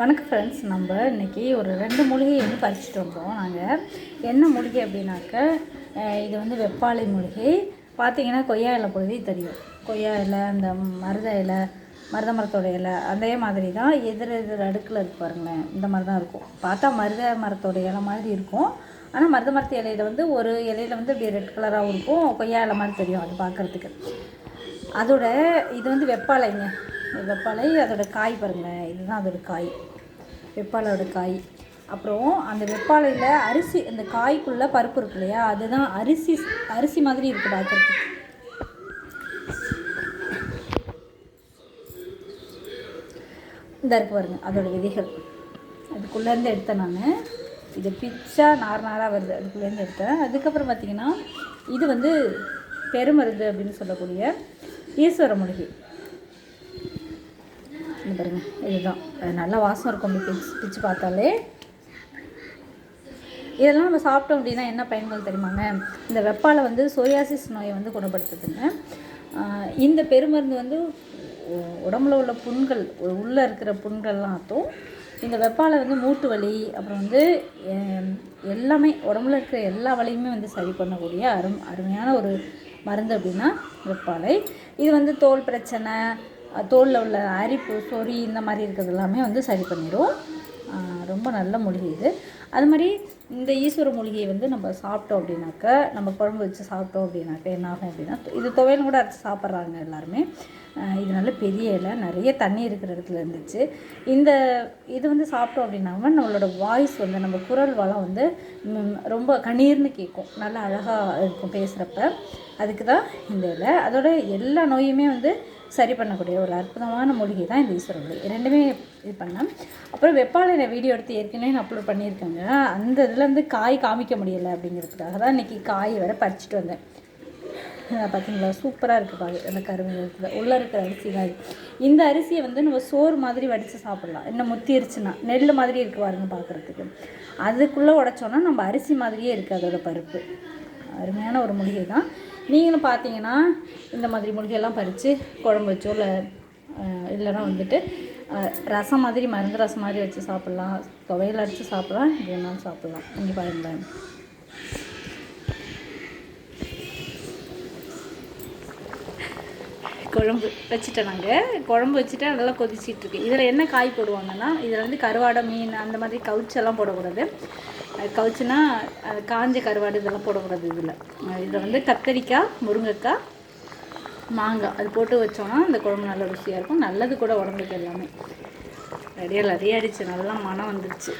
வணக்கம் ஃப்ரெண்ட்ஸ் நம்ம இன்றைக்கி ஒரு ரெண்டு மூலிகை வந்து பறிச்சுட்டு வந்தோம். நாங்கள் என்ன மூலிகை அப்படின்னாக்க இது வந்து வெப்பாலை மூலிகை. பார்த்தீங்கன்னா கொய்யா இலை பொழுது தெரியும். கொய்யா இலை அந்த மருத இலை மருத மரத்தோட இலை அதே மாதிரி தான் எதிர் எதிர் அடுக்கில் இருக்கு பாருங்களேன். இந்த மாதிரி தான் இருக்கும். பார்த்தா மருத மரத்தோட இலை மாதிரி இருக்கும். ஆனால் மருத மரத்து இலையில வந்து ஒரு இலையில வந்து இப்படி ரெட் கலராகவும் இருக்கும். கொய்யா இலை மாதிரி தெரியும் அது பார்க்குறதுக்கு அதோட இது வந்து வெப்பாலைங்க வெப்பாலை அதோட காய் பாருங்கள் இதுதான் அதோடய காய். வெப்பாலோட காய். அப்புறம் அந்த வெப்பாலையில் அரிசி அந்த காய்க்குள்ளே பருப்பு இருக்கு இல்லையா அதுதான் அரிசி அரிசி மாதிரி இருக்குது பார்க்குறதுக்கு இந்த இருக்கு பாருங்க அதோட விதைகள். அதுக்குள்ளேருந்து எடுத்தேன் நான். இது பிச்சா நார் நாராக வருது அதுக்குள்ளேருந்து எடுத்தேன். அதுக்கப்புறம் பார்த்திங்கன்னா இது வந்து பெருமருந்து அப்படின்னு சொல்லக்கூடிய ஈஸ்வர மூலிகை இந்த பாருங்க இதுதான். நல்லா வாசம் இருக்கும் அப்படி பிச்சு பிச்சு பார்த்தாலே. இதெல்லாம் நம்ம சாப்பிட்டோம் அப்படின்னா என்ன பயன்கள் தெரியுமாங்க? இந்த வெப்பால் வந்து சோயாசிஸ் நோயை வந்து குணப்படுத்துதுங்க. இந்த பெருமருந்து வந்து உடம்புல உள்ள புண்கள் உள்ளே இருக்கிற புண்கள்லாம் ஆற்றும் இந்த வெப்பால் வந்து மூட்டு வலி அப்புறம் வந்து எல்லாமே உடம்புல இருக்கிற எல்லா வலியுமே வந்து சரி பண்ணக்கூடிய அரும் அருமையான ஒரு மருந்து அப்படின்னா வெப்பாலை. இது வந்து தோல் பிரச்சனை தோலில் உள்ள அரிப்பு சொறி இந்த மாதிரி இருக்கிறது எல்லாமே வந்து சரி பண்ணிடும் ரொம்ப நல்ல மூலிகை இது. அது மாதிரி இந்த ஈஸ்வர மூலிகையை வந்து நம்ம சாப்பிட்டோம் அப்படின்னாக்க நம்ம குழம்பு வச்சு சாப்பிட்டோம் அப்படின்னாக்க என்ன ஆகும் அப்படின்னா இது துவையல் கூட அரைச்சி சாப்பிட்றாங்க எல்லாருமே. ஆஹ் இது நல்ல பெரிய இலை நிறைய தண்ணி இருக்கிற இடத்துல இருந்துச்சு. இந்த இது வந்து சாப்பிட்டோம் அப்படின்னாம நம்மளோட வாய்ஸ் வந்து நம்ம குரல் வளம் வந்து ரொம்ப கண்ணீர்னு கேட்கும். நல்லா அழகாக இருக்கும் பேசுகிறப்ப அதுக்கு தான் இந்த இலை. அதோட எல்லா நோயுமே வந்து சரி பண்ணக்கூடிய ஒரு அற்புதமான மூலிகை தான் இந்த ஈஸ்வர மூலிகை. ரெண்டுமே இது பண்ணேன் அப்புறம் வெப்பாலை நான் வீடியோ எடுத்து ஏற்கனவே நான் அப்லோட் பண்ணியிருக்கேங்க. அந்த இதில் வந்து காய் காமிக்க முடியலை அப்படிங்கிறதுக்காக தான் இன்றைக்கி காய் வர பறிச்சுட்டு வந்தேன். பார்த்தீங்களா சூப்பராக இருக்குது பாரு அந்த கரும்பு இருக்குது உள்ளே இருக்கிற அரிசி தான் இந்த அரிசியை வந்து நம்ம சோறு மாதிரி வடித்து சாப்பிட்லாம். இன்னும் முத்திருச்சுன்னா நெல் மாதிரி இருக்கு பாருங்க பார்க்குறதுக்கு அதுக்குள்ளே உடைச்சோன்னா நம்ம அரிசி மாதிரியே இருக்குது அதோட பருப்பு. அருமையான ஒரு மூலிகை தான். நீங்களும் பார்த்தீங்கன்னா இந்த மாதிரி மூலிகையெல்லாம் பறித்து குழம்பு வச்சோ இல்லை இல்லைன்னா வந்துட்டு ரசம் மாதிரி மருந்து ரசம் மாதிரி வச்சு சாப்பிட்லாம். துவையல் அடித்து சாப்பிட்லாம் இது வேணாலும் சாப்பிட்லாம். இங்கே பாருங்களேன். குழம்பு வச்சுட்டேன் நாங்கள் குழம்பு வச்சுட்டு நல்லா கொதிச்சிட்டு இருக்கு. இதில் என்ன காய் போடுவாங்கன்னா இதில் வந்து கருவாடை மீன் அந்த மாதிரி கவுச்செல்லாம் போடக்கூடாது. அது அது காஞ்ச கருவாடு இதெல்லாம் போடக்கூடாது இதில். இதில் வந்து கத்தரிக்காய் முருங்கைக்காய் மாங்காய். அது போட்டு வச்சோன்னா அந்த குழம்பு நல்ல ருசியாக இருக்கும். நல்லது கூட உடம்புக்கு எல்லாமே. ரெடியாக நிறைய அடிச்சு நல்லா மனம் வந்துடுச்சு